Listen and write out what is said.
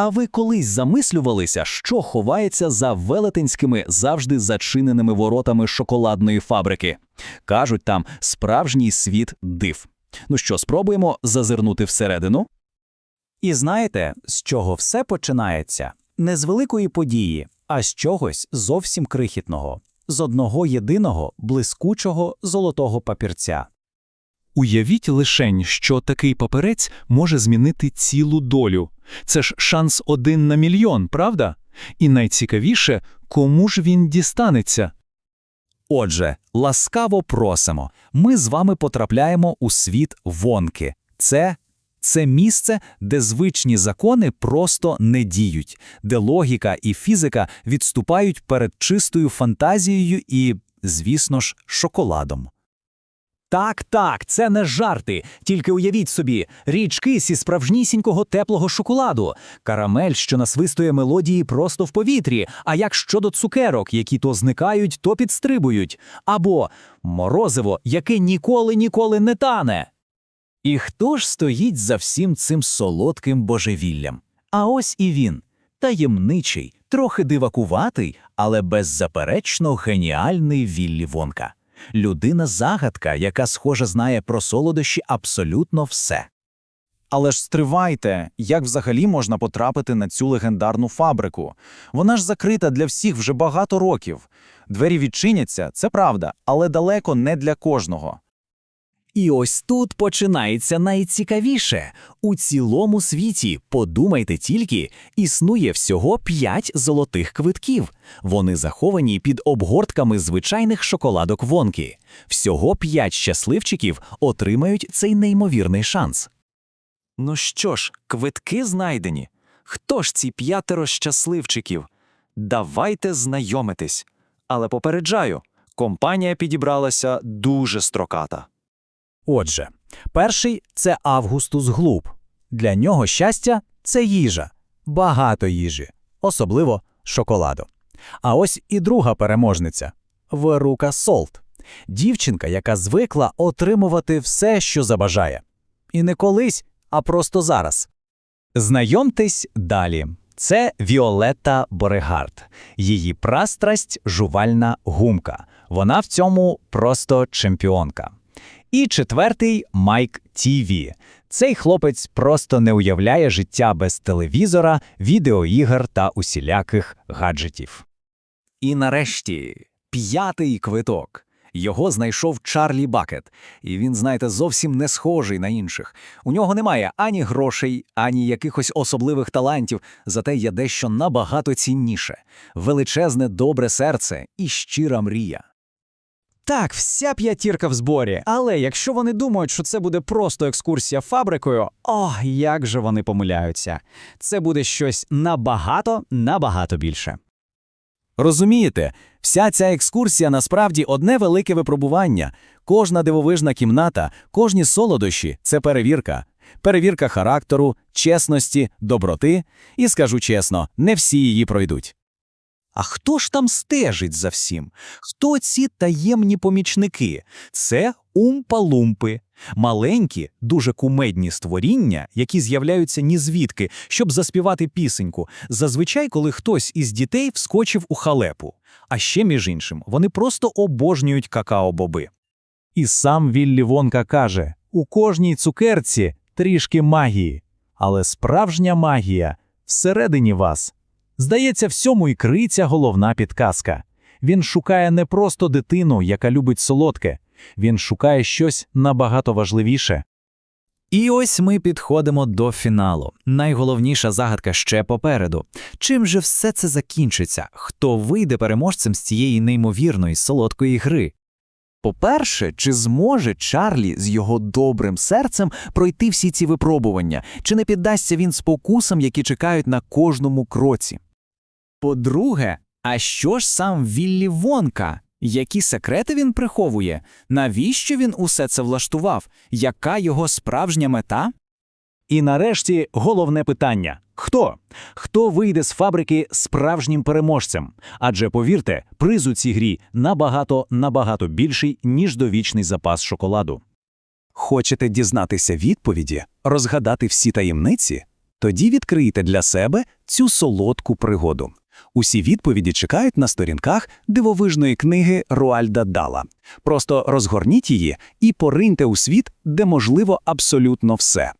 А ви колись замислювалися, що ховається за велетенськими завжди зачиненими воротами шоколадної фабрики? Кажуть, там справжній світ див. Ну що, спробуємо зазирнути всередину? І знаєте, з чого все починається? Не з великої події, а з чогось зовсім крихітного, з одного єдиного блискучого золотого папірця. Уявіть лишень, що такий паперець може змінити цілу долю. Це ж шанс один на мільйон, правда? І найцікавіше, кому ж він дістанеться? Отже, ласкаво просимо. Ми з вами потрапляємо у світ вонки. Це це місце, де звичні закони просто не діють, де логіка і фізика відступають перед чистою фантазією і, звісно ж, шоколадом. Так, так, це не жарти. Тільки уявіть собі, річки зі справжнісінького теплого шоколаду, карамель, що насвистує мелодії просто в повітрі. А як щодо цукерок, які то зникають, то підстрибують, або морозиво, яке ніколи ніколи не тане. І хто ж стоїть за всім цим солодким божевіллям? А ось і він таємничий, трохи дивакуватий, але беззаперечно геніальний Віллі Вонка. Людина-загадка, яка, схоже, знає про солодощі абсолютно все. Але ж стривайте, як взагалі можна потрапити на цю легендарну фабрику? Вона ж закрита для всіх вже багато років. Двері відчиняться, це правда, але далеко не для кожного. І ось тут починається найцікавіше. У цілому світі, подумайте тільки, існує всього п'ять золотих квитків. Вони заховані під обгортками звичайних шоколадок вонки. Всього п'ять щасливчиків отримають цей неймовірний шанс. Ну що ж, квитки знайдені. Хто ж ці п'ятеро щасливчиків? Давайте знайомитись. Але попереджаю, компанія підібралася дуже строката. Отже, перший це Августус Глуб. Для нього щастя це їжа, багато їжі, особливо шоколаду. А ось і друга переможниця Верука Солт. Дівчинка, яка звикла отримувати все, що забажає. І не колись, а просто зараз. Знайомтесь далі. Це Віолетта Борегард. Її прастрасть жувальна гумка. Вона в цьому просто чемпіонка. І четвертий Майк Тіві. Цей хлопець просто не уявляє життя без телевізора, відеоігр та усіляких гаджетів. І нарешті п'ятий квиток. Його знайшов Чарлі Бакет, і він, знаєте, зовсім не схожий на інших. У нього немає ані грошей, ані якихось особливих талантів, зате є дещо набагато цінніше величезне добре серце і щира мрія. Так, вся п'ятірка в зборі. Але якщо вони думають, що це буде просто екскурсія фабрикою, о, як же вони помиляються. Це буде щось набагато, набагато більше. Розумієте, вся ця екскурсія насправді одне велике випробування. Кожна дивовижна кімната, кожні солодощі це перевірка. Перевірка характеру, чесності, доброти, і скажу чесно, не всі її пройдуть. А хто ж там стежить за всім? Хто ці таємні помічники? Це умпа-лумпи. Маленькі, дуже кумедні створіння, які з'являються ні звідки, щоб заспівати пісеньку, зазвичай, коли хтось із дітей вскочив у халепу. А ще, між іншим, вони просто обожнюють какао-боби. І сам Віллі Вонка каже: у кожній цукерці трішки магії, але справжня магія всередині вас. Здається, всьому і криця головна підказка. Він шукає не просто дитину, яка любить солодке, він шукає щось набагато важливіше. І ось ми підходимо до фіналу. Найголовніша загадка ще попереду. Чим же все це закінчиться? Хто вийде переможцем з цієї неймовірної солодкої гри? По-перше, чи зможе Чарлі з його добрим серцем пройти всі ці випробування, чи не піддасться він спокусам, які чекають на кожному кроці? По-друге, а що ж сам Віллі Вонка? Які секрети він приховує? Навіщо він усе це влаштував? Яка його справжня мета? І нарешті головне питання: хто? Хто вийде з фабрики справжнім переможцем? Адже повірте, приз у цій грі набагато набагато більший, ніж довічний запас шоколаду. Хочете дізнатися відповіді, розгадати всі таємниці? Тоді відкрийте для себе цю солодку пригоду. Усі відповіді чекають на сторінках дивовижної книги Руальда Дала. Просто розгорніть її і пориньте у світ, де можливо абсолютно все.